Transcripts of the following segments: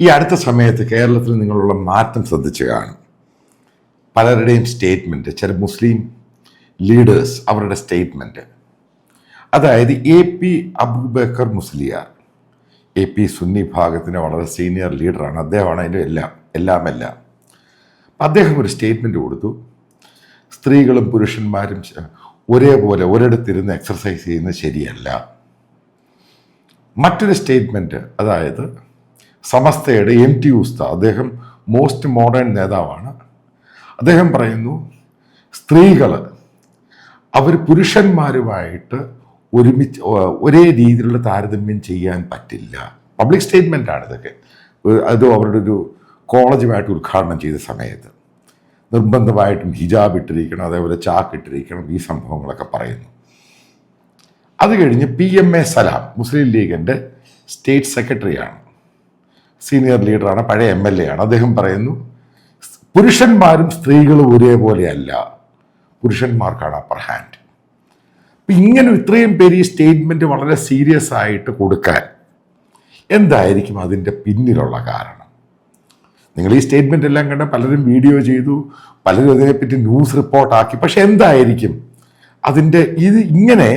ഈ അടുത്ത സമയത്ത് കേരളത്തിൽ നിങ്ങളുള്ള മാറ്റം ശ്രദ്ധിച്ചു കാണും. പലരുടെയും സ്റ്റേറ്റ്മെന്റ് ചില മുസ്ലിം ലീഡേഴ്സ് അവരുടെ സ്റ്റേറ്റ്മെന്റ് അതായത് A P Aboobacker Musliyar. A P Sunni ഭാഗത്തിന്റെ വളരെ സീനിയർ ലീഡറാണ് അദ്ദേഹമാണ് അതിന്റെ എല്ലാം എല്ലാം എല്ലാം അദ്ദേഹം ഒരു സ്റ്റേറ്റ്മെന്റ് കൊടുത്തു. സ്ത്രീകളും പുരുഷന്മാരും ഒരേപോലെ ഒരിടത്തിരുന്ന് എക്സർസൈസ് ചെയ്യുന്നത് ശരിയല്ല. മറ്റൊരു സ്റ്റേറ്റ്മെന്റ് അതായത് സമസ്തയുടെ എം ടി ഉസ്ത അദ്ദേഹം മോസ്റ്റ് മോഡേൺ നേതാവാണ്. അദ്ദേഹം പറയുന്നു സ്ത്രീകൾ അവർ പുരുഷന്മാരുമായിട്ട് ഒരുമിച്ച് ഒരേ രീതിയിലുള്ള താരതമ്യം ചെയ്യാൻ പറ്റില്ല. പബ്ലിക് സ്റ്റേറ്റ്മെന്റ് ആണ് ഇതൊക്കെ. അത് അവരുടെ ഒരു കോളേജുമായിട്ട് ഉദ്ഘാടനം ചെയ്ത സമയത്ത്. നിർബന്ധമായിട്ടും ഹിജാബ് ഇട്ടിരിക്കണം അതേപോലെ ചാക്ക് ഇട്ടിരിക്കണം ഈ സംഭവങ്ങളൊക്കെ പറയുന്നു. അത് കഴിഞ്ഞ് പി എം എ സലാം മുസ്ലിം ലീഗിന്റെ സ്റ്റേറ്റ് സെക്രട്ടറിയാണ്. സീനിയർ ലീഡറാണ് പഴയ എം എൽ എ ആണ് അദ്ദേഹം പറയുന്നു പുരുഷന്മാരും സ്ത്രീകളും ഒരേപോലെയല്ല. പുരുഷന്മാർക്കാണ് അപ്പർ ഹാൻഡ് ഇങ്ങനെ ഇത്രയും പേര് ഈ സ്റ്റേറ്റ്മെന്റ് വളരെ സീരിയസ് ആയിട്ട് കൊടുക്കാൻ എന്തായിരിക്കും അതിന്റെ പിന്നിലുള്ള കാരണം? നിങ്ങൾ ഈ സ്റ്റേറ്റ്മെന്റ് എല്ലാം കണ്ട പലരും വീഡിയോ ചെയ്തു പലരും അതിനെപ്പറ്റി ന്യൂസ് റിപ്പോർട്ടാക്കി പക്ഷെ എന്തായിരിക്കും അതിന്റെ ഇത് ഇങ്ങനെ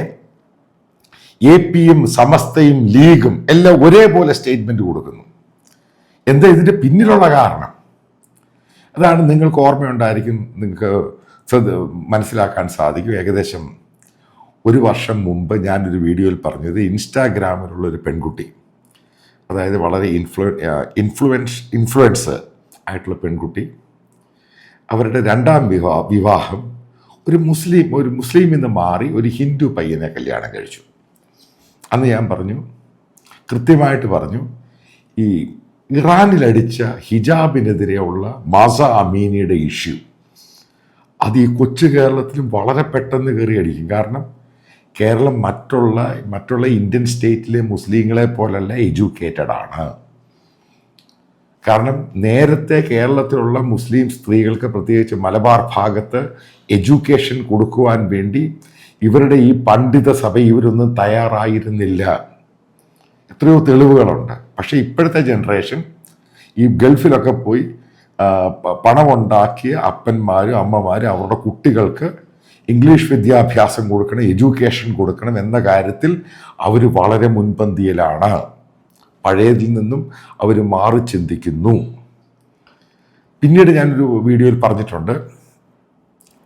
എ പിയും സമസ്തയും ലീഗും എല്ലാം ഒരേപോലെ സ്റ്റേറ്റ്മെന്റ് കൊടുക്കുന്നു. എന്താ ഇതിന്റെ പിന്നിലുള്ള കാരണം? അതാണ് നിങ്ങൾക്ക് ഓർമ്മയുണ്ടായിരിക്കും നിങ്ങൾക്ക് മനസ്സിലാക്കാൻ സാധിക്കും. ഏകദേശം ഒരു വർഷം മുമ്പ് ഞാനൊരു വീഡിയോയിൽ പറഞ്ഞത് ഇൻസ്റ്റാഗ്രാമിലുള്ള ഒരു പെൺകുട്ടി അതായത് വളരെ ഇൻഫ്ലു ഇൻഫ്ലുവൻസ് ഇൻഫ്ലുവൻസ് ആയിട്ടുള്ള പെൺകുട്ടി അവരുടെ രണ്ടാം വിവാഹ വിവാഹം ഒരു മുസ്ലിം ഒരു മുസ്ലിം എന്ന് മാറി ഒരു ഹിന്ദു പയ്യനെ കല്യാണം കഴിച്ചു. അന്ന് ഞാൻ പറഞ്ഞു കൃത്യമായിട്ട് പറഞ്ഞു ഈ ഇറാനിലടിച്ച ഹിജാബിനെതിരെയുള്ള മാസ അമീനിയുടെ ഇഷ്യൂ. അത് ഈ കൊച്ചു കേരളത്തിലും വളരെ പെട്ടെന്ന് കയറി അടിക്കും കാരണം കേരളം മറ്റുള്ള മറ്റുള്ള ഇന്ത്യൻ സ്റ്റേറ്റിലെ മുസ്ലിങ്ങളെ പോലല്ല എഡ്യൂക്കേറ്റഡ് ആണ്. കാരണം നേരത്തെ കേരളത്തിലുള്ള മുസ്ലിം സ്ത്രീകൾക്ക് പ്രത്യേകിച്ച് മലബാർ ഭാഗത്ത് എഡ്യൂക്കേഷൻ കൊടുക്കുവാൻ വേണ്ടി ഇവരുടെ ഈ പണ്ഡിത സഭ ഇവരൊന്നും തയ്യാറായിരുന്നില്ല. എത്രയോ തെളിവുകളുണ്ട്. പക്ഷേ ഇപ്പോഴത്തെ ജനറേഷൻ ഈ ഗൾഫിലൊക്കെ പോയി പണമുണ്ടാക്കിയ അപ്പന്മാരും അമ്മമാരും അവരുടെ കുട്ടികൾക്ക് ഇംഗ്ലീഷ് വിദ്യാഭ്യാസം കൊടുക്കണം എഡ്യൂക്കേഷൻ കൊടുക്കണം എന്ന കാര്യത്തിൽ അവർ വളരെ മുൻപന്തിയിലാണ്. പഴയതിൽ നിന്നും അവർ മാറി ചിന്തിക്കുന്നു. പിന്നീട് ഞാനൊരു വീഡിയോയിൽ പറഞ്ഞിട്ടുണ്ട്.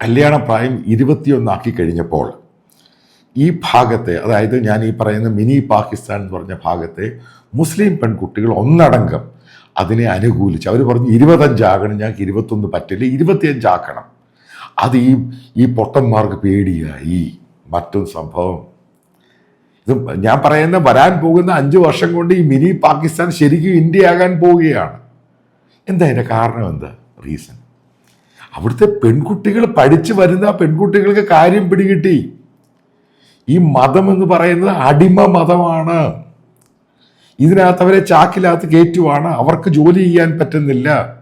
കല്യാണ പ്രായം ഇരുപത്തിയൊന്നാക്കി കഴിഞ്ഞപ്പോൾ ഈ ഭാഗത്തെ അതായത് ഞാൻ ഈ പറയുന്ന മിനി പാകിസ്ഥാൻ എന്ന് പറഞ്ഞ ഭാഗത്തെ മുസ്ലിം പെൺകുട്ടികൾ ഒന്നടങ്കം അതിനെ അനുകൂലിച്ച് അവർ പറഞ്ഞു ഇരുപത്തഞ്ചാകണം ഞങ്ങൾക്ക് ഇരുപത്തൊന്ന് പറ്റില്ല ഇരുപത്തിയഞ്ചാക്കണം. അത് ഈ ഈ പൊട്ടന്മാർക്ക് പേടിയായി. മറ്റൊരു സംഭവം. ഇത് ഞാൻ പറയുന്ന വരാൻ പോകുന്ന അഞ്ച് വർഷം കൊണ്ട് ഈ മിനി പാകിസ്ഥാൻ ശരിക്കും ഇന്ത്യ ആകാൻ പോവുകയാണ്. എന്താ അതിന്റെ കാരണം എന്താ? റീസൺ അവിടുത്തെ പെൺകുട്ടികൾ പഠിച്ചു വരുന്ന പെൺകുട്ടികൾക്ക് കാര്യം പിടികിട്ടി. ഈ മതം എന്ന് പറയുന്നത് അടിമ മതമാണ്. ഇതിനകത്ത് അവരെ ചാക്കിനകത്ത് കയറ്റുവാണ്. അവർക്ക് ജോലി ചെയ്യാൻ പറ്റുന്നില്ല.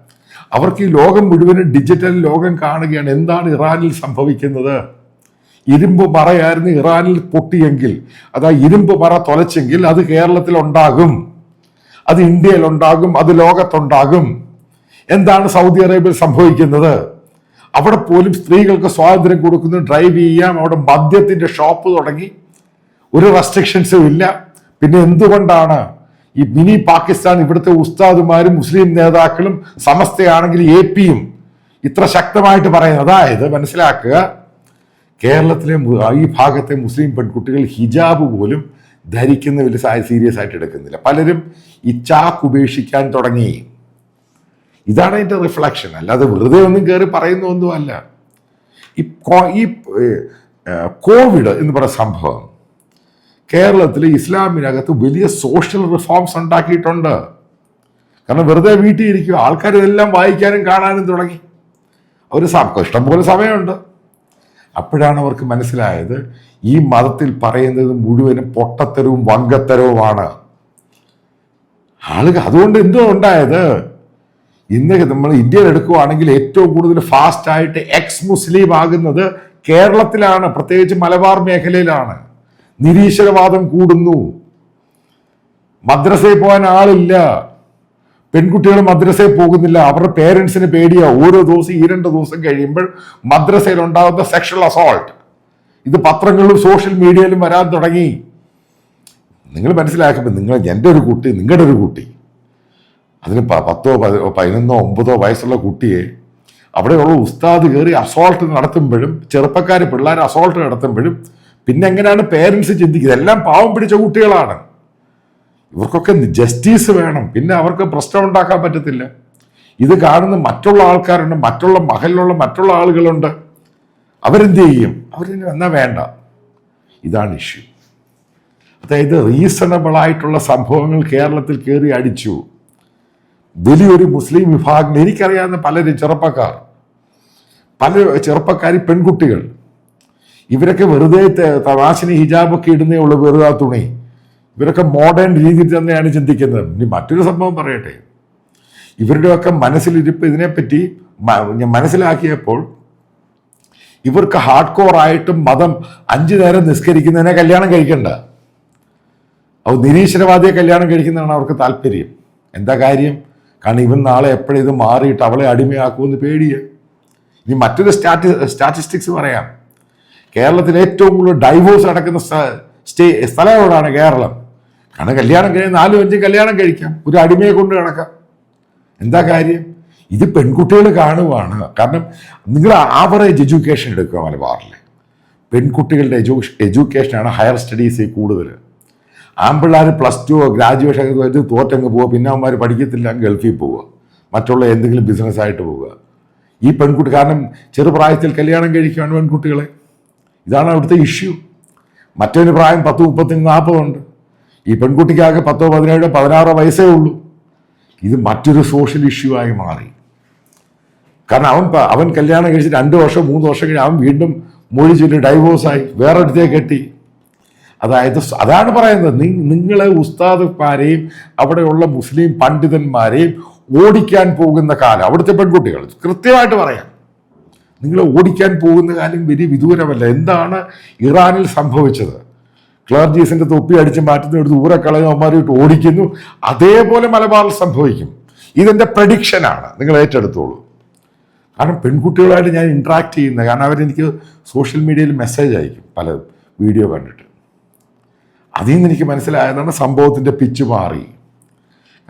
അവർക്ക് ഈ ലോകം മുഴുവനും ഡിജിറ്റൽ ലോകം കാണുകയാണ്. എന്താണ് ഇറാനിൽ സംഭവിക്കുന്നത്? ഇരുമ്പ് മറയായിരുന്നു ഇറാനിൽ പൊട്ടിയെങ്കിൽ. അതാ ഇരുമ്പ് മറ തൊലച്ചെങ്കിൽ അത് കേരളത്തിൽ ഉണ്ടാകും. അത് ഇന്ത്യയിൽ ഉണ്ടാകും. അത് ലോകത്തുണ്ടാകും. എന്താണ് സൗദി അറേബ്യയിൽ സംഭവിക്കുന്നത്? അവിടെ പോലും സ്ത്രീകൾക്ക് സ്വാതന്ത്ര്യം കൊടുക്കുന്നു. ഡ്രൈവ് ചെയ്യാം. അവിടെ മദ്യത്തിന്റെ ഷോപ്പ് തുടങ്ങി. ഒരു റെസ്ട്രിക്ഷൻസും ഇല്ല. പിന്നെ എന്തുകൊണ്ടാണ് ഈ മിനി പാകിസ്ഥാൻ ഇവിടുത്തെ ഉസ്താദുമാരും മുസ്ലിം നേതാക്കളും സമസ്തയാണെങ്കിൽ എ പിയും ഇത്ര ശക്തമായിട്ട് പറയുന്നത്. അതായത് മനസ്സിലാക്കുക കേരളത്തിലെ ഈ ഭാഗത്തെ മുസ്ലിം പെൺകുട്ടികൾ ഹിജാബ് പോലും ധരിക്കുന്ന വലിയ സീരിയസ് ആയിട്ട് എടുക്കുന്നില്ല. പലരും ഈ ചാക്ക് ഉപേക്ഷിക്കാൻ തുടങ്ങി. ഇതാണ് അതിന്റെ റിഫ്ലക്ഷൻ അല്ലാതെ വെറുതെ ഒന്നും കയറി പറയുന്ന ഒന്നുമല്ല ഈ ഈ കോവിഡ് എന്ന് പറയുന്ന സംഭവം കേരളത്തിൽ ഇസ്ലാമിനകത്ത് വലിയ സോഷ്യൽ റിഫോംസ് ഉണ്ടാക്കിയിട്ടുണ്ട്. കാരണം വെറുതെ വീട്ടിൽ ഇരിക്കുക ആൾക്കാർ ഇതെല്ലാം വായിക്കാനും കാണാനും തുടങ്ങി. അവർ ഇഷ്ടംപോലെ സമയമുണ്ട്. അപ്പോഴാണ് അവർക്ക് മനസ്സിലായത് ഈ മതത്തിൽ പറയുന്നത് മുഴുവനും പൊട്ടത്തരവും വങ്കത്തരവുമാണ്. ആളുകൾ അതുകൊണ്ട് എന്തോ ഉണ്ടായത്? ഇന്ന് നമ്മൾ ഇന്ത്യയിൽ എടുക്കുവാണെങ്കിൽ ഏറ്റവും കൂടുതൽ ഫാസ്റ്റ് ആയിട്ട് എക്സ് മുസ്ലിം ആകുന്നത് കേരളത്തിലാണ് പ്രത്യേകിച്ച് മലബാർ മേഖലയിലാണ്. നിരീശ്വരവാദം കൂടുന്നു. മദ്രസയിൽ പോകാൻ ആളില്ല. പെൺകുട്ടികൾ മദ്രസയിൽ പോകുന്നില്ല. അവരുടെ പേരൻസിന് പേടിയാ. ഓരോ ദിവസം ഈ രണ്ട് ദിവസം കഴിയുമ്പോൾ മദ്രസയിൽ ഉണ്ടാകുന്ന സെക്ഷൽ അസോൾട്ട് ഇത് പത്രങ്ങളിലും സോഷ്യൽ മീഡിയയിലും വരാൻ തുടങ്ങി. നിങ്ങൾ മനസ്സിലാക്കുമ്പോൾ നിങ്ങൾ എന്റെ ഒരു കുട്ടി നിങ്ങളുടെ ഒരു കുട്ടി അതിന് പത്തോ പതി- പതിനൊന്നോ ഒമ്പതോ വയസ്സുള്ള കുട്ടിയെ അവിടെയുള്ള ഉസ്താദ് കയറി അസോൾട്ട് നടത്തുമ്പോഴും ചെറുപ്പക്കാർ പിള്ളേർ അസോൾട്ട് നടത്തുമ്പോഴും പിന്നെ എങ്ങനെയാണ് പേരൻസ് ചിന്തിക്കുന്നത്? എല്ലാം പാവം പിടിച്ച കുട്ടികളാണ്. ഇവർക്കൊക്കെ ജസ്റ്റിസ് വേണം. പിന്നെ അവർക്ക് പ്രശ്നം ഉണ്ടാക്കാൻ പറ്റത്തില്ല. ഇത് കാണുന്ന മറ്റുള്ള ആൾക്കാരുണ്ട് മറ്റുള്ള മഹലിലുള്ള മറ്റുള്ള ആളുകളുണ്ട്. അവരെന്ത് ചെയ്യും? അവരിന് എന്നാ വേണ്ട. ഇതാണ് ഇഷ്യൂ അതായത് റീസണബിൾ ആയിട്ടുള്ള സംഭവങ്ങൾ കേരളത്തിൽ കയറി അടിച്ചു. വലിയൊരു മുസ്ലിം വിഭാഗം എനിക്കറിയാവുന്ന പലരും ചെറുപ്പക്കാർ. പല ചെറുപ്പക്കാർ പെൺകുട്ടികൾ. ഇവരൊക്കെ വെറുതെ തവാശിനി ഹിജാബൊക്കെ ഇടുന്നേ ഉള്ളൂ വെറുതെ തുണി. ഇവരൊക്കെ മോഡേൺ രീതിയിൽ തന്നെയാണ് ചിന്തിക്കുന്നത്. ഇനി മറ്റൊരു സംഭവം പറയട്ടെ. ഇവരുടെയൊക്കെ മനസ്സിലിരിപ്പ് ഇതിനെപ്പറ്റി ഞാൻ മനസ്സിലാക്കിയപ്പോൾ ഇവർക്ക് ഹാർഡ് കോർ ആയിട്ടും മതം അഞ്ചു നേരം നിസ്കരിക്കുന്നതിനെ കല്യാണം കഴിക്കണ്ട. അത് നിരീശ്വരവാദിയെ കല്യാണം കഴിക്കുന്നതാണ് അവർക്ക് താല്പര്യം. എന്താ കാര്യം? കാരണം ഇവൻ നാളെ എപ്പോഴും ഇത് മാറിയിട്ട് അവളെ അടിമയാക്കുമെന്ന് പേടിയ. ഇനി മറ്റൊരു സ്റ്റാറ്റി സ്റ്റാറ്റിസ്റ്റിക്സ് പറയാം. കേരളത്തിൽ ഏറ്റവും കൂടുതൽ ഡൈവോഴ്സ് നടക്കുന്ന സ്റ്റേ സ്ഥലങ്ങളോടാണ് കേരളം. കാരണം കല്യാണം കഴിഞ്ഞ് നാലും അഞ്ചും കല്യാണം കഴിക്കാം. ഒരു അടിമയെ കൊണ്ട് കിടക്കാം എന്താ കാര്യം? ഇത് പെൺകുട്ടികൾ കാണുവാണ്. കാരണം നിങ്ങൾ ആവറേജ് എഡ്യൂക്കേഷൻ എടുക്കുക മലബാറിൽ. പെൺകുട്ടികളുടെ എഡ്യൂ എഡ്യൂക്കേഷനാണ് ഹയർ സ്റ്റഡീസ് കൂടുതൽ ആമ്പിള്ളേർ പ്ലസ് ടു ഗ്രാജുവേഷൻ ഒക്കെ വെച്ച് തോറ്റങ്ങ് പോവുക. പിന്നെ അവന്മാർ പഠിക്കത്തില്ല ഗൾഫിൽ പോവുക. മറ്റുള്ള എന്തെങ്കിലും ബിസിനസ്സായിട്ട് പോവുക. ഈ പെൺകുട്ടി കാരണം ചെറുപ്രായത്തിൽ കല്യാണം കഴിക്കുകയാണ് പെൺകുട്ടികളെ. ഇതാണ് അവിടുത്തെ ഇഷ്യൂ മറ്റൊരു പ്രായം പത്ത് മുപ്പത്തി നാൽപ്പതുണ്ട് ഈ പെൺകുട്ടിക്കാകെ പത്തോ പതിനേഴോ പതിനാറോ വയസ്സേ ഉള്ളൂ. ഇത് മറ്റൊരു സോഷ്യൽ ഇഷ്യൂ ആയി മാറി. കാരണം അവൻ അവൻ കല്യാണം കഴിച്ച് രണ്ട് വർഷം മൂന്ന് വർഷം കഴിഞ്ഞ് അവൻ വീണ്ടും മൊഴി ചൊല്ലി ഡൈവോഴ്സായി വേറെ അടുത്തേ കെട്ടി അതായത് അതാണ് പറയുന്നത്. നിങ്ങളെ ഉസ്താദന്മാരെയും അവിടെയുള്ള മുസ്ലിം പണ്ഡിതന്മാരെയും ഓടിക്കാൻ പോകുന്ന കാലം. അവിടുത്തെ പെൺകുട്ടികൾ. കൃത്യമായിട്ട് പറയാം. നിങ്ങൾ ഓടിക്കാൻ പോകുന്ന കാര്യം വലിയ വിദൂരമല്ല. എന്താണ് ഇറാനിൽ സംഭവിച്ചത്? ക്ലാർജീസിന്റെ തൊപ്പി അടിച്ച് മാറ്റുന്ന ഒരു ദൂരെ അവന്മാരിട്ട് ഓടിക്കുന്നു. അതേപോലെ മലബാറിൽ സംഭവിക്കും. ഇതെന്റെ പ്രഡിക്ഷനാണ് നിങ്ങൾ ഏറ്റെടുത്തോളൂ. കാരണം പെൺകുട്ടികളായിട്ട് ഞാൻ ഇൻട്രാക്ട് ചെയ്യുന്ന കാരണം അവരെനിക്ക് സോഷ്യൽ മീഡിയയിൽ മെസ്സേജ് അയക്കും. പല വീഡിയോ കണ്ടിട്ട്. അതിൽ നിന്ന് എനിക്ക് മനസ്സിലായതാണ് സംഭവത്തിന്റെ പിച്ച് മാറി.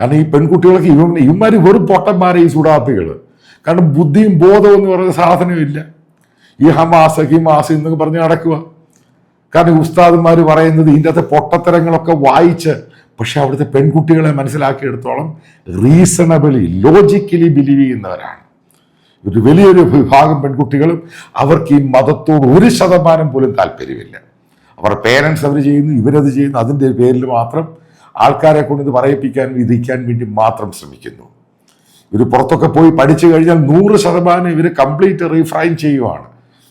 കാരണം ഈ പെൺകുട്ടികൾക്ക് ഇവ ഇവന്മാർ വെറും പൊട്ടന്മാരെ ഈ സുഡാപ്പികൾ കാരണം ബുദ്ധിയും ബോധവും എന്ന് പറയുന്ന സാധനവും ഇല്ല. ഈ ഹമാസ് ഹിമാസ് എന്നൊക്കെ പറഞ്ഞ് നടക്കുക. കാരണം ഉസ്താദന്മാർ പറയുന്നത് ഇതിന്റെ അകത്തെ പൊട്ടത്തരങ്ങളൊക്കെ വായിച്ച് പക്ഷെ അവിടുത്തെ പെൺകുട്ടികളെ മനസ്സിലാക്കിയെടുത്തോളം റീസണബിളി ലോജിക്കലി ബിലീവ് ചെയ്യുന്നവരാണ്. ഒരു വലിയൊരു വിഭാഗം പെൺകുട്ടികളും അവർക്ക് ഈ മതത്തോട് ഒരു ശതമാനം പോലും താല്പര്യമില്ല. അവർ പേരൻസ് അവർ ചെയ്യുന്നു ഇവരത് ചെയ്യുന്നു അതിന്റെ പേരിൽ മാത്രം ആൾക്കാരെ കൊണ്ട് ഇത് പറയിപ്പിക്കാൻ വിധിക്കാൻ വേണ്ടി മാത്രം ശ്രമിക്കുന്നു. ഇവർ പുറത്തൊക്കെ പോയി പഠിച്ചു കഴിഞ്ഞാൽ നൂറ് ശതമാനം ഇവർ കംപ്ലീറ്റ് റീഫ്രൈൻ ചെയ്യുവാണ്.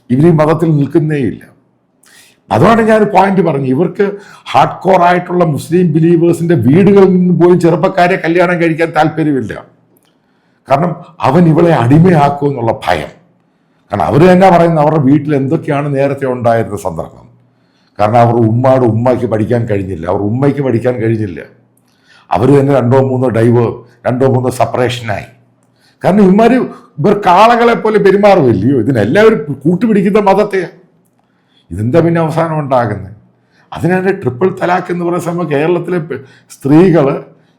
ഇവർ ഈ മതത്തിൽ നിൽക്കുന്നേയില്ല. അതുകൊണ്ട് ഞാൻ പോയിന്റ് പറഞ്ഞു. ഇവർക്ക് ഹാർഡ് കോർ ആയിട്ടുള്ള മുസ്ലിം ബിലീവേഴ്സിന്റെ വീടുകളിൽ നിന്ന് പോയി ചെറുപ്പക്കാരെ കല്യാണം കഴിക്കാൻ താല്പര്യമില്ല. കാരണം അവൻ ഇവളെ അടിമയാക്കും എന്നുള്ള ഭയം. കാരണം അവർ തന്നെ പറയുന്നത് അവരുടെ വീട്ടിൽ എന്തൊക്കെയാണ് നേരത്തെ ഉണ്ടായിരുന്ന സന്ദർഭം. കാരണം അവർ ഉമ്മയുടെ ഉമ്മയ്ക്ക് പഠിക്കാൻ കഴിഞ്ഞില്ല. അവർ ഉമ്മയ്ക്ക് പഠിക്കാൻ കഴിഞ്ഞില്ല. അവർ തന്നെ രണ്ടോ മൂന്നോ ഡൈവ് രണ്ടോ മൂന്നോ സെപ്പറേഷനായി കാരണം ഇവന്മാർ ഇവർ കാളകളെ പോലെ പെരുമാറുമില്ലയോ ഇതിനെല്ലാവരും കൂട്ടുപിടിക്കുന്ന മതത്തെ ഇതെന്താ പിന്നെ അവസാനം ഉണ്ടാകുന്നത് അതിനാണ് ട്രിപ്പിൾ തലാക്ക് എന്ന് പറയുന്ന സംഭവം കേരളത്തിലെ സ്ത്രീകൾ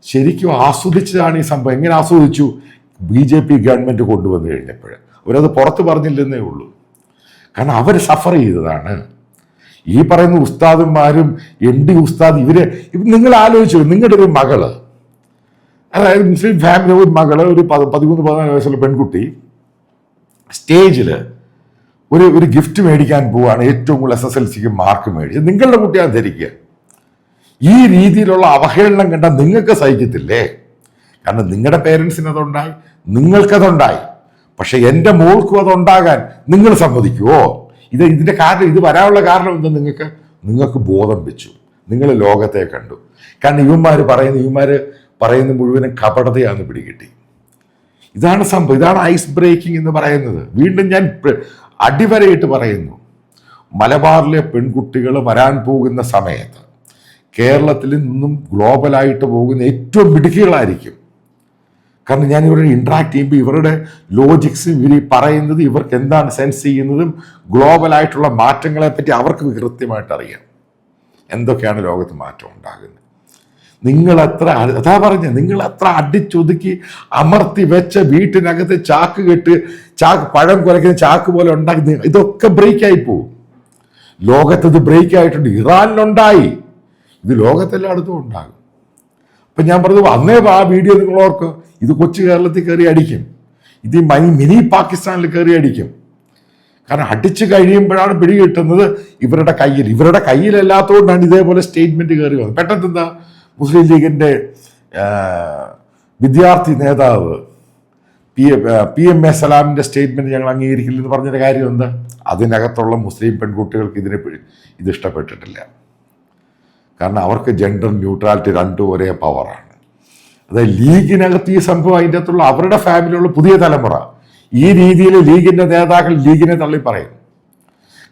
ശരിക്കും ആസ്വദിച്ചതാണ് ഈ സംഭവം. എങ്ങനെ ആസ്വദിച്ചു? ബി ജെ പി ഗവൺമെന്റ് കൊണ്ടുവന്നു കഴിഞ്ഞപ്പോൾ അവരത് പുറത്ത് പറഞ്ഞില്ലെന്നേ ഉള്ളൂ. കാരണം അവർ സഫർ ചെയ്തതാണ്. ഈ പറയുന്ന ഉസ്താദന്മാരും എം ഡി ഉസ്താദ് ഇവരെ ഇവ നിങ്ങൾ ആലോചിച്ചു നിങ്ങളുടെ ഒരു മകൾ. അതായത് മുസ്ലിം ഫാമിലി ഒരു മകൾ ഒരു പത് പതിമൂന്ന് പതിനാല് വയസ്സുള്ള പെൺകുട്ടി സ്റ്റേജിൽ ഒരു ഒരു ഗിഫ്റ്റ് മേടിക്കാൻ പോവുകയാണ് ഏറ്റവും കൂടുതൽ എസ് എസ് എൽ സിക്ക് മാർക്ക് മേടിച്ച് നിങ്ങളുടെ കുട്ടിയാണ് ധരിക്കുക. ഈ രീതിയിലുള്ള അവഹേളനം കണ്ടാൽ നിങ്ങൾക്ക് സഹിക്കത്തില്ലേ? കാരണം നിങ്ങളുടെ പേരൻസിന് അതുണ്ടായി നിങ്ങൾക്കതുണ്ടായി. പക്ഷെ എന്റെ മോൾക്കും അതുണ്ടാകാൻ നിങ്ങൾ സമ്മതിക്കുമോ ഇത് ഇതിന്റെ കാരണം ഇത് വരാനുള്ള കാരണം എന്താ നിങ്ങൾക്ക്? നിങ്ങൾക്ക് ബോധം വെച്ചു. നിങ്ങൾ ലോകത്തെ കണ്ടു. കാരണം ഇവന്മാർ പറയുന്ന ഇവന്മാർ പറയുന്ന മുഴുവനും കപടതയാന്ന് പിടികിട്ടി. ഇതാണ് സംഭവം. ഇതാണ് ഐസ് ബ്രേക്കിംഗ് എന്ന് പറയുന്നത്. വീണ്ടും ഞാൻ അടിവരയിട്ട് പറയുന്നു. മലബാറിലെ പെൺകുട്ടികൾ വരാൻ പോകുന്ന സമയത്ത് കേരളത്തിൽ നിന്നും ഗ്ലോബലായിട്ട് പോകുന്ന ഏറ്റവും മിടുക്കികളായിരിക്കും. കാരണം ഞാൻ ഇവരുടെ ഇൻട്രാക്ട് ചെയ്യുമ്പോൾ ഇവരുടെ ലോജിക്സ് ഇവർ പറയുന്നത് ഇവർക്ക് എന്താണ് സെൻസ് ചെയ്യുന്നതും ഗ്ലോബലായിട്ടുള്ള മാറ്റങ്ങളെ പറ്റി അവർക്ക് കൃത്യമായിട്ട് അറിയാം. എന്തൊക്കെയാണ് ലോകത്ത് മാറ്റം ഉണ്ടാകുന്നത്? നിങ്ങൾ എത്ര അതാ പറഞ്ഞ നിങ്ങൾ എത്ര അടിച്ചൊതുക്കി അമർത്തി വെച്ച വീട്ടിനകത്ത് ചാക്ക് കെട്ട് ചാക്ക് പഴം കുലയ്ക്കുന്ന ചാക്ക് പോലെ ഉണ്ടാക്കി ഇതൊക്കെ ബ്രേക്കായി പോകും ലോകത്ത് ഇത് ബ്രേക്ക് ആയിട്ടുണ്ട്. ഇറാനിലുണ്ടായി. ഇത് ലോകത്തെല്ലായിടത്തും ഉണ്ടാകും. അപ്പം ഞാൻ പറഞ്ഞു അന്നേ ആ വീഡിയോ നിങ്ങൾ ഓർക്ക്. ഇത് കൊച്ചു കേരളത്തിൽ കയറി അടിക്കും. ഇത് മൈ മിനി പാകിസ്ഥാനിൽ കയറി അടിക്കും. കാരണം അടിച്ചു കഴിയുമ്പോഴാണ് പിടി കിട്ടുന്നത് ഇവരുടെ കയ്യിൽ. ഇവരുടെ കയ്യിലല്ലാത്തതുകൊണ്ടാണ് ഇതേപോലെ സ്റ്റേറ്റ്മെന്റ് കയറി വന്നത്. പെട്ടെന്ന് എന്താ? മുസ്ലിം ലീഗിന്റെ വിദ്യാർത്ഥി നേതാവ് പി പി എം എ സലാമിന്റെ സ്റ്റേറ്റ്മെന്റ് ഞങ്ങൾ അംഗീകരിക്കില്ലെന്ന് പറഞ്ഞൊരു കാര്യം എന്താ? അതിനകത്തുള്ള മുസ്ലിം പെൺകുട്ടികൾക്ക് ഇതിനെ ഇത് ഇഷ്ടപ്പെട്ടിട്ടില്ല. കാരണം അവർക്ക് ജെൻഡർ ന്യൂട്രാലിറ്റി രണ്ടും ഒരേ പവറാണ് അതായത് ലീഗിനകത്ത് ഈ സംഭവം അതിന്റെ അകത്തുള്ള അവരുടെ ഫാമിലിയുള്ള പുതിയ തലമുറ ഈ രീതിയിൽ ലീഗിന്റെ നേതാക്കൾ ലീഗിനെ തള്ളി പറയും.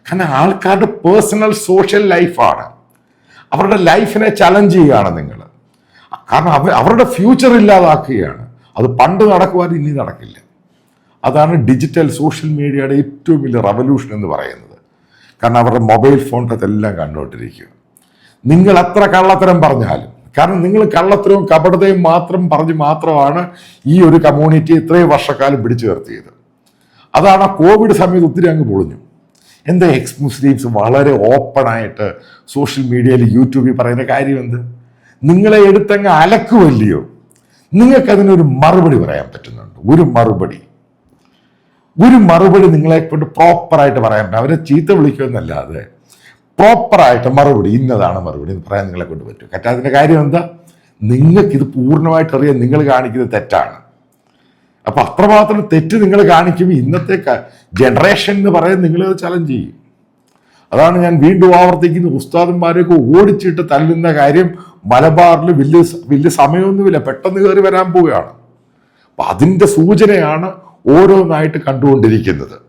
കാരണം ആൾക്കാരുടെ പേഴ്സണൽ സോഷ്യൽ ലൈഫാണ് അവരുടെ ലൈഫിനെ ചലഞ്ച് ചെയ്യുകയാണ് നിങ്ങൾ. കാരണം അവർ അവരുടെ ഫ്യൂച്ചർ ഇല്ലാതാക്കുകയാണ്. അത് പണ്ട് നടക്കുവാൻ ഇനി നടക്കില്ല. അതാണ് ഡിജിറ്റൽ സോഷ്യൽ മീഡിയയുടെ ഏറ്റവും വലിയ റവല്യൂഷൻ എന്ന് പറയുന്നത്. കാരണം അവരുടെ മൊബൈൽ ഫോണിന്റെ അതെല്ലാം കണ്ടുകൊണ്ടിരിക്കുക. നിങ്ങൾ അത്ര കള്ളത്തരം പറഞ്ഞാലും. കാരണം നിങ്ങൾ കള്ളത്തരവും കപടതയും മാത്രം പറഞ്ഞ് മാത്രമാണ് ഈ ഒരു കമ്മ്യൂണിറ്റി ഇത്രയും വർഷക്കാലം പിടിച്ചു നിർത്തിയത്. അതാണ് ആ കോവിഡ് സമയത്ത് ഒത്തിരി അങ്ങ് പൊളിഞ്ഞു. എന്താ എക്സ് മുസ്ലിംസ് വളരെ ഓപ്പണായിട്ട് സോഷ്യൽ മീഡിയയിൽ യൂട്യൂബിൽ പറയുന്ന കാര്യം എന്ത്? നിങ്ങളെ എടുത്തങ്ങ് അലക്കുമല്ലയോ നിങ്ങൾക്കതിനൊരു മറുപടി പറയാൻ പറ്റുന്നുണ്ട്. ഒരു മറുപടി. ഒരു മറുപടി നിങ്ങളെ കൊണ്ട് പ്രോപ്പറായിട്ട് പറയാൻ പറ്റും. അവരെ ചീത്ത വിളിക്കുമെന്നല്ലാതെ പ്രോപ്പറായിട്ട് മറുപടി ഇന്നതാണ് മറുപടി എന്ന് പറയാൻ നിങ്ങളെ കൊണ്ട് പറ്റും. കറ്റാതിന്റെ കാര്യം എന്താ? നിങ്ങൾക്കിത് പൂർണമായിട്ട് അറിയാൻ നിങ്ങൾ കാണിക്കുന്നത് തെറ്റാണ്. അപ്പൊ അത്രമാത്രം തെറ്റ് നിങ്ങൾ കാണിക്കുമ്പോൾ ഇന്നത്തെ ജനറേഷൻ എന്ന് പറയുന്നത് നിങ്ങളത് ചലഞ്ച് ചെയ്യും. അതാണ് ഞാൻ വീണ്ടും ആവർത്തിക്കുന്ന ഉസ്താദന്മാരെയൊക്കെ ഓടിച്ചിട്ട് തല്ലുന്ന കാര്യം മലബാറിൽ വലിയ വലിയ സമയമൊന്നുമില്ല പെട്ടെന്ന് കയറി വരാൻ പോവുകയാണ്. അപ്പൊ അതിന്റെ സൂചനയാണ് ഓരോന്നായിട്ട് കണ്ടുകൊണ്ടിരിക്കുന്നത്.